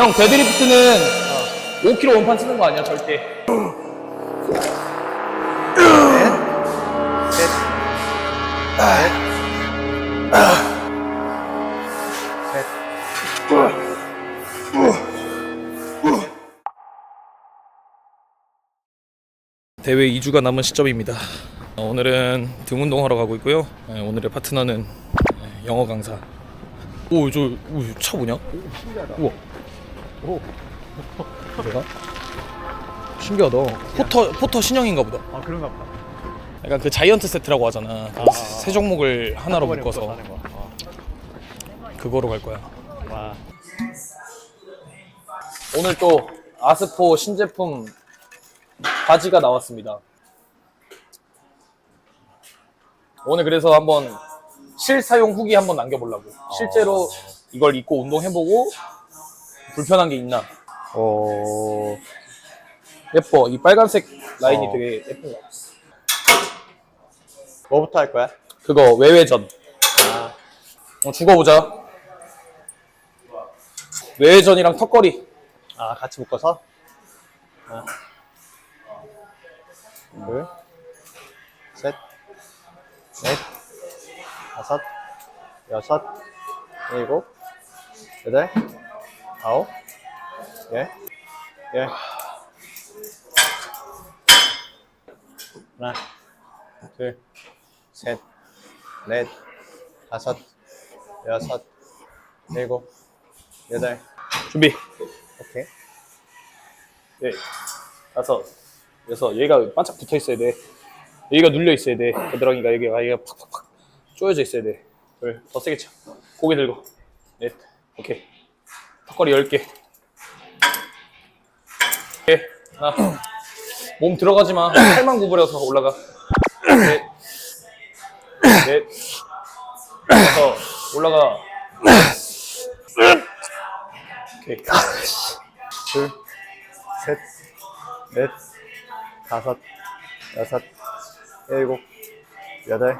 형 데드리프트는 5kg 원판 쓰는 거 아니야 절대 대회 2주가 남은 시점입니다. 어, 오늘은 등 운동하러 가고 있고요. 네, 오늘의 파트너는 네, 영어 강사. 오, 저, 오, 차 뭐냐? 우와. 오. 뭐가? 신기하다. 포터, 포터 신형인가 보다. 아 그런가 보다. 약간 그 자이언트 세트라고 하잖아. 그 아. 세 종목을 하나로 한꺼번에 묶어서 묶어서 하는 거. 그거로 갈 거야. 어. 와. 오늘 또 아스포 신제품 바지가 나왔습니다. 오늘 그래서 한번 실사용 후기 한번 남겨보려고. 실제로 이걸 입고 운동해보고 불편한 게 있나. 오. 예뻐. 이 빨간색 라인이 어. 되게 예쁜 거. 뭐부터 할 거야? 그거 외회전. 아. 어, 죽어보자. 외회전이랑 턱걸이. 아 같이 묶어서. 하나. 둘. 셋. 넷. 다섯. 여섯. 일곱. 여덟. 아홉. 열. 열. 하나. 둘. 셋. 넷. 다섯. 여섯. 일곱. 여덟. 준비. 오케이. 네. 다섯. 여섯. 얘가 반짝 붙어 있어야 돼. 여기가 눌려 있어야 돼. 겨드랑이가 여기가 얘가 팍팍팍 쪼여져 있어야 돼. 둘. 더 세게 쳐. 고개 들고. 넷. 오케이. 턱걸이 열 개. 오케이. 하나. 몸 들어가지 마. 팔만 구부려서 올라가. 넷. 넷. 다섯. 올라가. 오케이. 둘, 셋, 넷, 다섯, 여섯, 일곱, 여덟,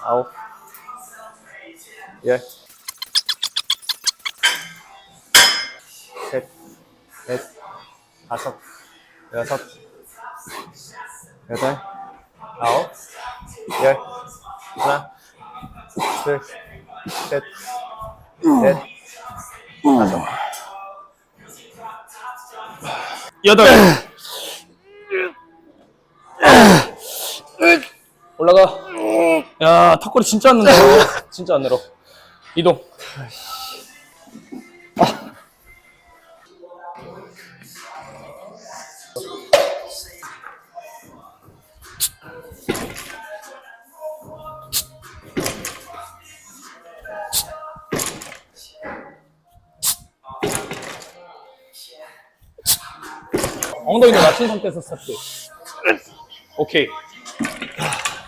아홉, 열, 넷, 다섯, 여섯, 여덟, 아홉, 열, 하나, 둘, 셋, 넷, 다섯. 여덟. 올라가. 야, 턱걸이 진짜 안 늘어. 진짜 안 늘어. 이동. 엉덩이도 낮춘 상태에서 스타트. 오케이.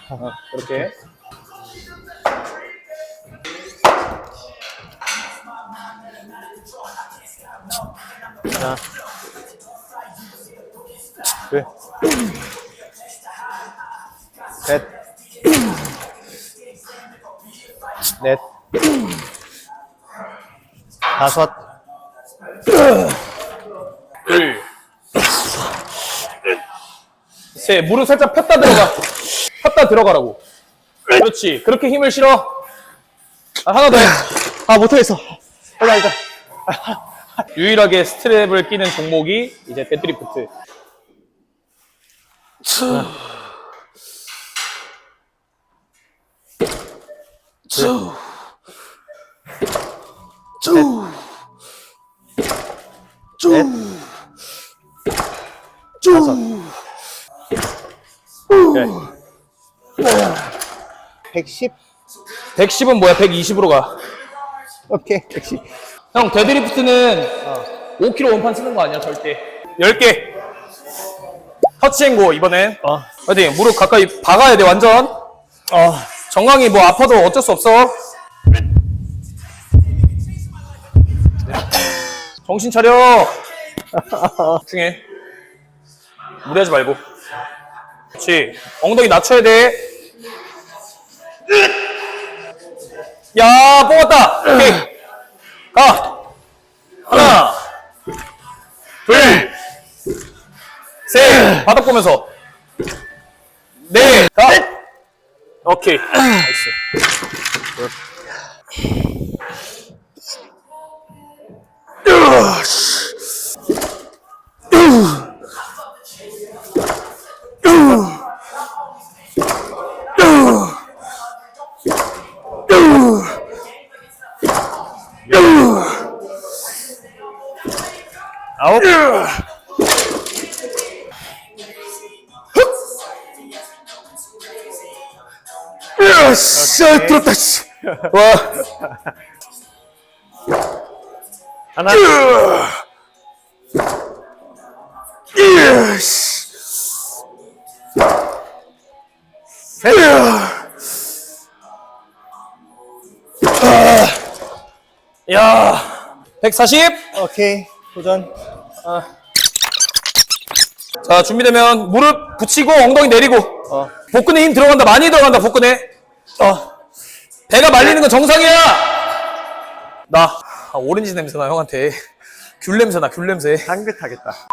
어, 그렇게. 하나, 둘, 셋, 넷, 다섯, 셋. 무릎 살짝 폈다 들어가. 폈다 들어가라고. 그렇지. 그렇게 힘을 실어. 아, 하나 더 해. 아 못하겠어. 일단 일단. 유일하게 스트랩을 끼는 종목이 이제 데드리프트. 넷, 다섯, 110. 110은 뭐야? 120으로 가. 오케이, 110. 형, 데드리프트는 어. 5kg 원판 쓰는 거 아니야, 절대. 10개. 터치앤고, 이번엔. 어. 파이팅. 무릎 가까이 박아야 돼, 완전. 어. 정강이 뭐 아파도 어쩔 수 없어. 정신 차려. 중에. 무리하지 말고. 그렇지. 엉덩이 낮춰야 돼. 야, 뽑았다. 오케이. 가. 하나, 둘, 셋. 바닥 보면서. 네. 가. 오케이. 나이스. 씨, 들었다, 씨. 와. 하나, 예, 씨. 셋. 야. 140. 오케이, 도전. 자, 준비되면 무릎 붙이고 엉덩이 내리고. 어. 복근에 힘 들어간다. 많이 들어간다. 복근에. 어. 배가 말리는 건 정상이야. 나 아, 오렌지 냄새 나 형한테. 귤 냄새 나. 귤 냄새. 향긋하겠다.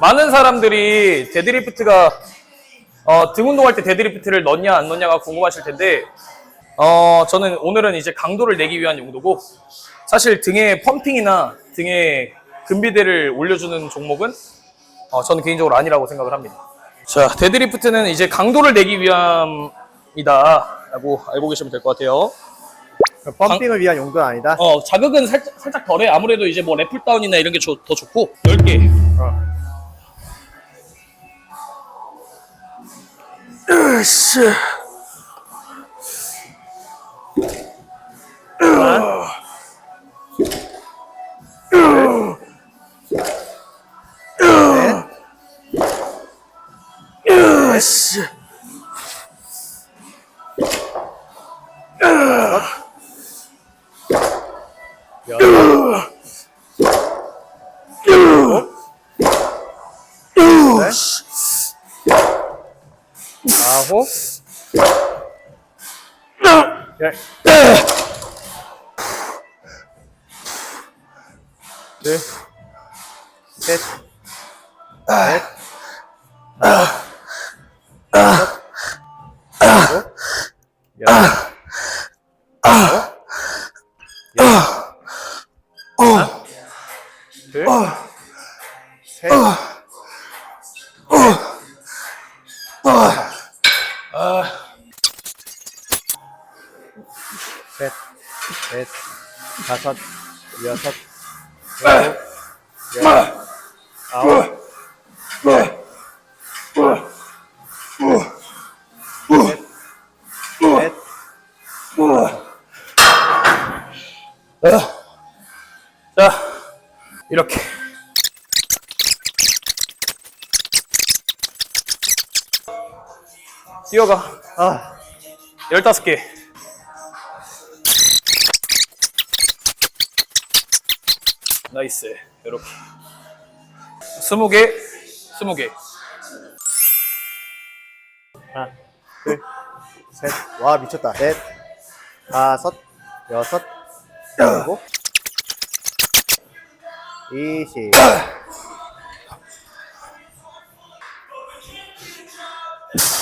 많은 사람들이 데드리프트가 어, 등 운동할 때 데드리프트를 넣냐 안 넣냐가 궁금하실 텐데 어, 저는 오늘은 이제 강도를 내기 위한 용도고 사실 등에 펌핑이나 등에 근비대를 올려주는 종목은 어, 저는 개인적으로 아니라고 생각을 합니다. 자, 데드리프트는 이제 강도를 내기 위함이다 라고 알고 계시면 될 것 같아요. 펌핑을 위한 용도는 아니다. 어, 자극은 살짝, 살짝 덜해. 아무래도 이제 뭐 래플다운이나 이런 게 더 좋고 10개. 어. 씨. 야, 넷, 아홉, 열. 둘, 셋, 넷, 다섯, 여섯, 일곱, 여덟, 아홉, 열. 하나, 둘, 셋, 셋, 넷, 다섯, 여섯, 일곱, 열, 아홉, 셋, 넷, 자, 이렇게. 뛰어가. 아, 15개. 나이스. 이렇게. 20개, 20개. 하나, 둘, 셋, 와 미쳤다. 넷, 다섯, 여섯, 일곱, 이십.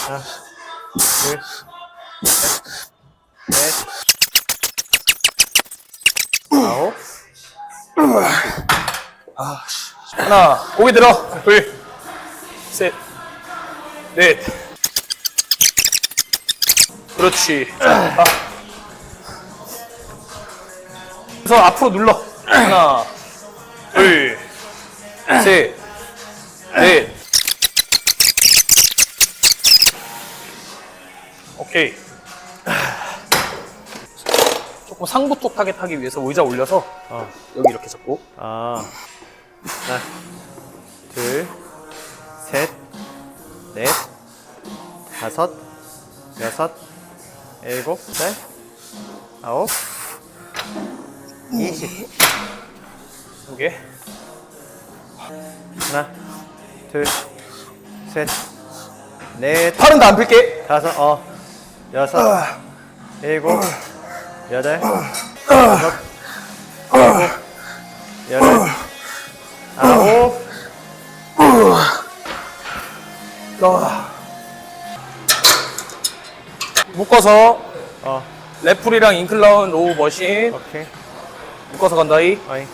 하나, 둘, 셋, 넷, 하나, 고기 들어. 둘, 셋, 넷. 그렇지. 자, 아. 그래서 앞으로 눌러. 하나, 둘, 셋, 넷. 오케이. 조금 상부 쪽 타겟 하기 위해서 의자 올려서 어, 여기 이렇게 잡고 아, 하나, 둘, 셋, 넷, 다섯, 여섯, 일곱, 넷, 아홉, 이십. 여기 하나, 둘, 셋, 넷, 팔은 다안 필게. 다섯, 어, 여섯, 일곱, 여덟, 다섯, 일곱, 여덟, 아. 묶어서 어, 레프리랑 인클라운 로우 머신 오케이. 묶어서 간다이. 어이.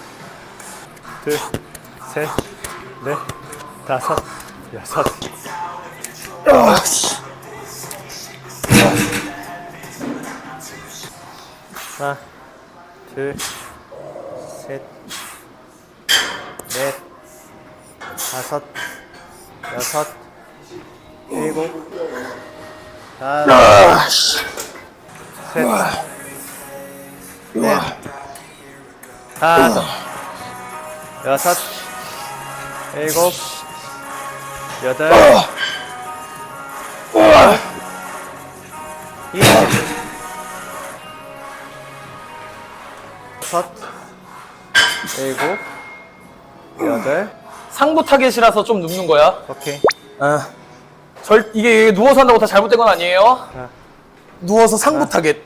둘, 셋, 넷, 다섯, 여섯. 하나, 둘, 셋, 넷, 다섯, 여섯, 일곱, 하나, 셋, 넷, 다섯, 여섯, 일곱, 여덟, 이십, 여섯, 일곱, 여덟, 상부 타겟이라서 좀 눕는 거야. 오케이. 아, 절 이게 누워서 한다고 다 잘못된 건 아니에요. 아. 누워서 상부 타겟.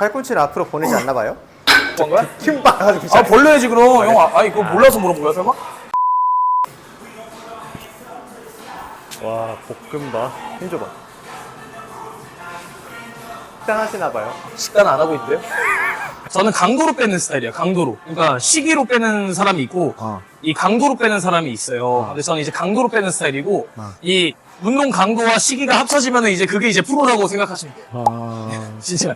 팔꿈치를 앞으로 보내지 않나 봐요? 뭔 거야? 힘 빠가지고 아 벌려야지 그럼. 형, 아, 아니 그거 몰라서 물어본 거야 설마? 와, 볶음 봐. 힘 줘봐. 식단 하시나 봐요. 식단 안 하고 있는데요? 저는 강도로 빼는 스타일이야, 강도로. 그러니까 시기로 빼는 사람이 있고, 어. 이 강도로 빼는 사람이 있어요. 근데 저는 이제 강도로 빼는 스타일이고, 이 운동 강도와 시기가 합쳐지면 이제 그게 이제 프로라고 생각하시면 돼요. 아. 진짜.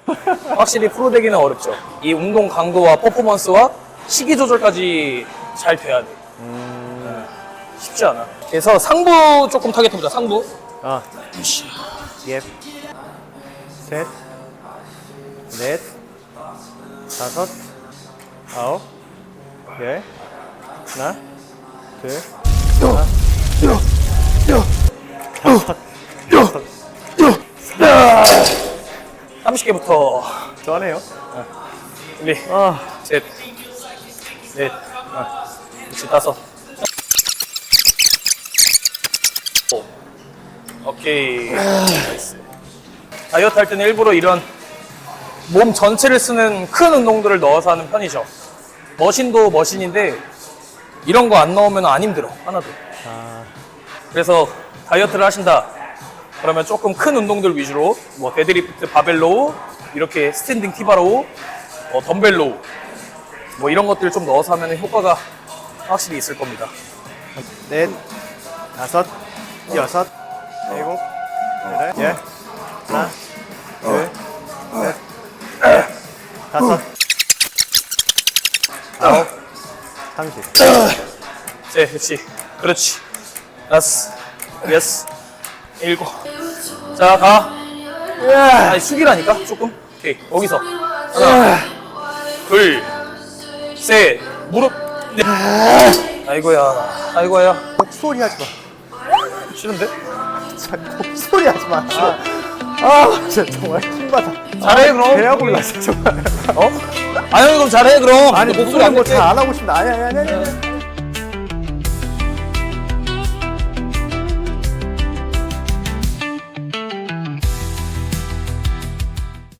확실히 프로 되기는 어렵죠. 이 운동 강도와 퍼포먼스와 시기 조절까지 잘 돼야 돼. 음. 쉽지 않아. 그래서 상부 조금 타겟해보자, 상부. 아, 예. 셋, 넷, 다섯, 아홉, 열, 하나, 둘, 하나, 다섯, 여섯. 30개부터. 쩌네요. 준비. 아, 셋, 넷, 하나, 그렇지, 다섯. 오. 오케이. 나이스. 다이어트 할 때는 일부러 이런 몸 전체를 쓰는 큰 운동들을 넣어서 하는 편이죠. 머신도 머신인데 이런 거 안 넣으면 안 힘들어, 하나도. 아, 그래서 다이어트를 하신다. 그러면 조금 큰 운동들 위주로 뭐 데드리프트 바벨로우 이렇게 스탠딩 티바로우 어, 덤벨로우 뭐 이런 것들 좀 넣어서 하면 효과가 확실히 있을 겁니다. 넷, 다섯, 여섯, 일곱, 여덟, 열, 하나, 다섯, 아홉, 삼십. 네, 그렇지, 그렇지. 다섯, 여섯, 일곱. 자, 가. 아니, 숙이라니까 조금. 오케이, 거기서 하나, 둘, 셋, 무릎. 넷. 아이고야, 아이고야. 목소리 하지 마. 싫은데? 자, 목소리 하지 마. 아, 아, 진짜 정말 킹받아. 잘해 그럼. 배가 골랐어 정말. 어? 아니 그럼 잘해 그럼. 아니 목소리 안 목소리 낼게. 잘안 하고 싶다. 아니 아니 아니 아니.